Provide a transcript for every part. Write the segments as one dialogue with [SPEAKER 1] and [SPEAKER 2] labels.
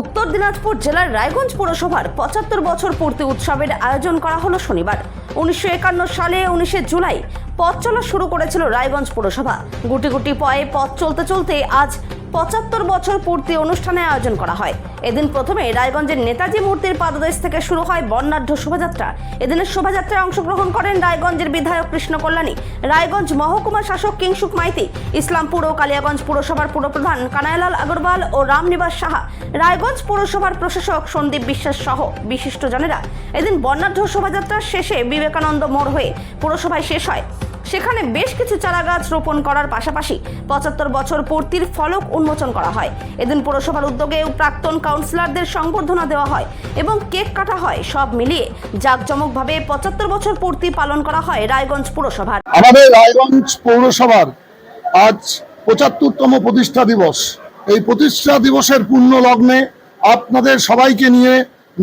[SPEAKER 1] উত্তর দিনাজপুর জেলার রায়গঞ্জ পৌরসভার পঁচাত্তর বছর পূর্তি উৎসবের আয়োজন করা হলো শনিবার। উনিশশো একান্ন সালে উনিশে জুলাই পথ চলা শুরু করেছিল রায়গঞ্জ পৌরসভা। গুটি গুটি পয়ে পথ চলতে চলতে আজ পঁচাত্তর বছর পূর্তি অনুষ্ঠানে আয়োজন করা হয়। এদিন প্রথমে রায়গঞ্জের নেতাজি মূর্তির পাদদেশ থেকে শুরু হয় বর্ণাঢ্য শোভাযাত্রা। এদিনের শোভাযাত্রায় অংশগ্রহণ করেন রায়গঞ্জের বিধায়ক কৃষ্ণ কল্যাণী, রায়গঞ্জ মহকুমা শাসক কিংসুক মাইতি, ইসলামপুর ও কালিয়াগঞ্জ পুরসভার পুরপ্রধান কানাইলাল আগরওয়াল ও রামনিবাস সাহা, রায়গঞ্জ পৌরসভার প্রশাসক সন্দীপ বিশ্বাস সহ বিশিষ্টজনেরা। এদিন বর্ণাঢ্য শোভাযাত্রার শেষে বিবেকানন্দ মোড় হয়ে পুরসভায় শেষ হয়। সেখানে বেশ কিছু চারাগাছ রোপণ করার পাশাপাশি পঁচাত্তর বছর পূর্তির ফলক উন্মোচন করা হয়। এদিন পুরসভার উদ্যোগে প্রাক্তন কাউন্সিলরদের সংবর্ধনা দেওয়া হয় এবং কেক কাটা হয় সব মিলিয়ে। জাঁকজমকভাবে পঁচাত্তর বছর পূর্তি পালন করা হয় রায়গঞ্জ পুরসভার।
[SPEAKER 2] আমাদের রায়গঞ্জ পৌরসভার আজ পঁচাত্তরতম প্রতিষ্ঠা দিবস। এই প্রতিষ্ঠা দিবসের পূর্ণ লগ্নে আপনাদের সবাইকে নিয়ে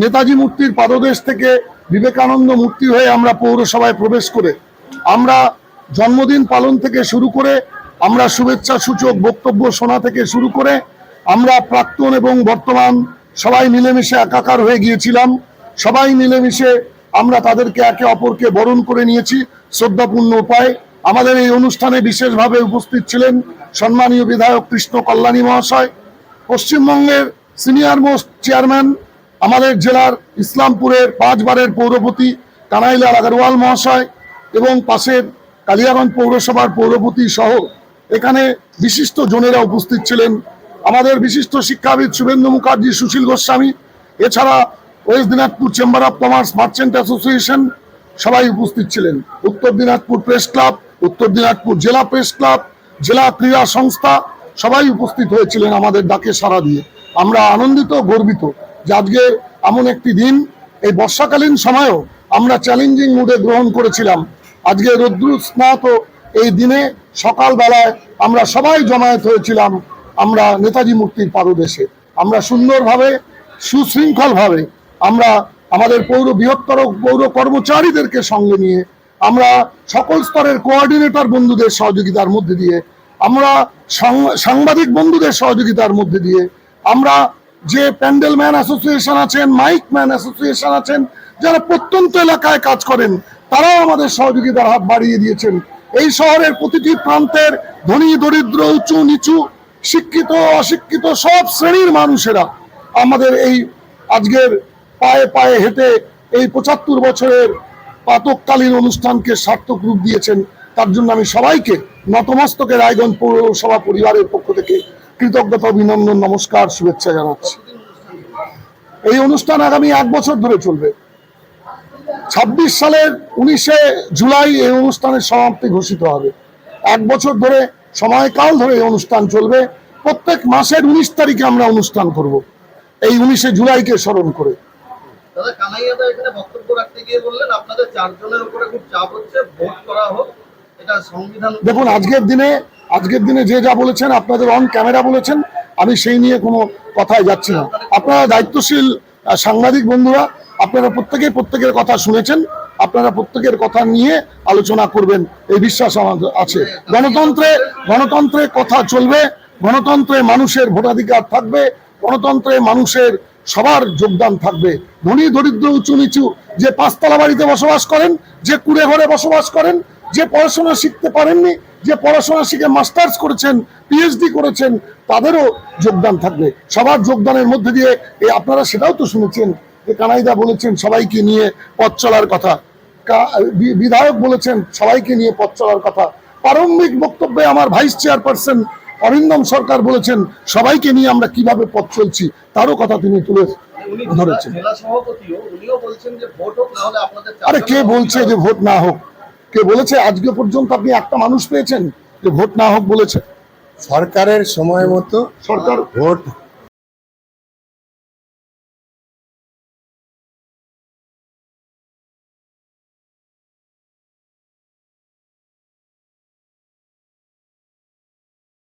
[SPEAKER 2] নেতাজি মূর্তির পাদদেশ থেকে বিবেকানন্দ মূর্তি হয়ে আমরা পৌরসভায় প্রবেশ করে আমরা জন্মদিন পালন থেকে শুরু করে আমরা শুভেচ্ছা সূচক বক্তব্য শোনা থেকে শুরু করে আমরা প্রাক্তন এবং বর্তমান সবাই মিলেমিশে একাকার হয়ে গিয়েছিলাম। সবাই মিলেমিশে আমরা তাদেরকে একে অপরকে বরণ করে নিয়েছি শ্রদ্ধাপূর্ণ উপায়। আমাদের এই অনুষ্ঠানে বিশেষভাবে উপস্থিত ছিলেন সম্মানীয় বিধায়ক কৃষ্ণ কল্যাণী মহাশয়, পশ্চিমবঙ্গের সিনিয়র মোস্ট চেয়ারম্যান আমাদের জেলার ইসলামপুরের পাঁচবারের পৌরপতি কানাইলাল আগরওয়াল মহাশয় এবং পাশের কালিয়াগঞ্জ পৌরসভার পৌরপতি সহ এখানে বিশিষ্ট জনেরা উপস্থিত ছিলেন। আমাদের বিশিষ্ট শিক্ষাবিদ শুভেন্দু মুখার্জি, সুশীল গোস্বামী, এছাড়া west Dinajpur chamber of commerce merchant association সবাই উপস্থিত ছিলেন। উত্তর দিনাজপুর প্রেস ক্লাব, উত্তর দিনাজপুর জেলা প্রেস ক্লাব, জেলা ক্রীড়া সংস্থা সবাই উপস্থিত হয়েছিলেন আমাদের ডাকে সাড়া দিয়ে। আমরা আনন্দিত, গর্বিত যে আজকে এমন একটি দিন, এই বর্ষাকালীন সময়েও আমরা চ্যালেঞ্জিং মুডে গ্রহণ করেছিলাম। আজকে রৌদ্র স্নাত এই দিনে সকালবেলায় আমরা সবাই জমায়েত হয়েছিলাম আমরা নেতাজি মূর্তির পাদদেশে। আমরা সুন্দরভাবে, সুশৃঙ্খলভাবে আমরা আমাদের পৌর বৃহত্তর পৌর কর্মচারীদেরকে সঙ্গে নিয়ে আমরা সকল স্তরের কোঅর্ডিনেটর বন্ধুদের সহযোগিতার মধ্যে দিয়ে, আমরা সাংবাদিক বন্ধুদের সহযোগিতার মধ্যে দিয়ে, আমরা যে প্যান্ডেল ম্যান অ্যাসোসিয়েশন আছেন, মাইক ম্যান অ্যাসোসিয়েশন আছেন, যারা প্রত্যন্ত এলাকায় কাজ করেন তারাও আমাদের সহযোগিতার হাত বাড়িয়ে দিয়েছেন। এই শহরের প্রতিটি প্রান্তের ধনী, দরিদ্র, উঁচু, নিচু, শিক্ষিত, অশিক্ষিত সব শ্রেণির মানুষেরা আমাদের এই আজকের পায়ে পায়ে হেঁটে এই পঁচাত্তর বছরের পাতককালীন অনুষ্ঠানকে সার্থক রূপ দিয়েছেন। তার জন্য আমি সবাইকে নতমস্তকে রায়গঞ্জ পৌরসভা পরিবারের পক্ষ থেকে কৃতজ্ঞতা, অভিনন্দন, নমস্কার, শুভেচ্ছা জানাচ্ছি। এই অনুষ্ঠান আগামী এক বছর ধরে চলবে। ছাব্বিশ সালের উনিশে জুলাই এই অনুষ্ঠানের সমাপ্তি ঘোষিত হবে। এক বছর ধরে সময়কাল ধরে এই অনুষ্ঠান চলবে। প্রত্যেক মাসের উনিশ তারিখে আমরা অনুষ্ঠান করব। এই উনিশে জুলাইকে স্মরণ করে।
[SPEAKER 3] দাদা কানাইয়াদা এখানে বক্তব্য রাখতে গিয়ে বললেন আপনাদের চারজনের উপরে খুব চাপ হচ্ছে ভোট করা হোক এটা সংবিধান
[SPEAKER 2] দেখুন আজকের দিনে আজকের দিনে যে যা বলেছেন আপনাদের অন ক্যামেরা বলেছেন আমি সেই নিয়ে কোনো কথায় যাচ্ছি না। আপনারা দায়িত্বশীল সাংবাদিক বন্ধুরা আপনারা প্রত্যেকেই প্রত্যেকের কথা শুনেছেন, আপনারা প্রত্যেকের কথা নিয়ে আলোচনা করবেন, এই বিশ্বাস আমাদের আছে। গণতন্ত্রে গণতন্ত্রে কথা চলবে, গণতন্ত্রে মানুষের ভোটাধিকার থাকবে, গণতন্ত্রে মানুষের সবার যোগদান থাকবে। ধনী, দরিদ্র, উঁচু, নিচু, যে পাঁচতলা বাড়িতে বসবাস করেন, যে কুড়ে ঘরে বসবাস করেন, যে পড়াশোনা শিখতে পারেননি, যে পড়াশোনা শিখে মাস্টার্স করেছেন পিএইচডি করেছেন, তাদেরও যোগদান থাকবে। সবার যোগদানের মধ্যে দিয়ে এই আপনারা সেটাও তো শুনেছেন যে কানাইদা বলেছেন সবাইকে নিয়ে পথ চলার কথা। বিধায়ক বলেছেন সবাইকে নিয়ে পথ চলার কথা। প্রারম্ভিক বক্তব্যে আমার ভাইস চেয়ারপারসন অরিন্দম সরকার বলেছেন সবাইকে নিয়ে আমরা কীভাবে পথ চলছি তারও কথা তিনি তুলে ধরেছেন।
[SPEAKER 3] জেলা সভাপতিও উনিও বলছেন যে ভোট হোক না হলে আপনাদের
[SPEAKER 2] আরে কে বলছে যে ভোট না হোক? কে বলেছে আজকে পর্যন্ত আপনি একটা মানুষ পেয়েছেন যে ভোট না হোক বলেছে?
[SPEAKER 4] সরকারের সময় মতো
[SPEAKER 2] সরকার
[SPEAKER 4] ভোট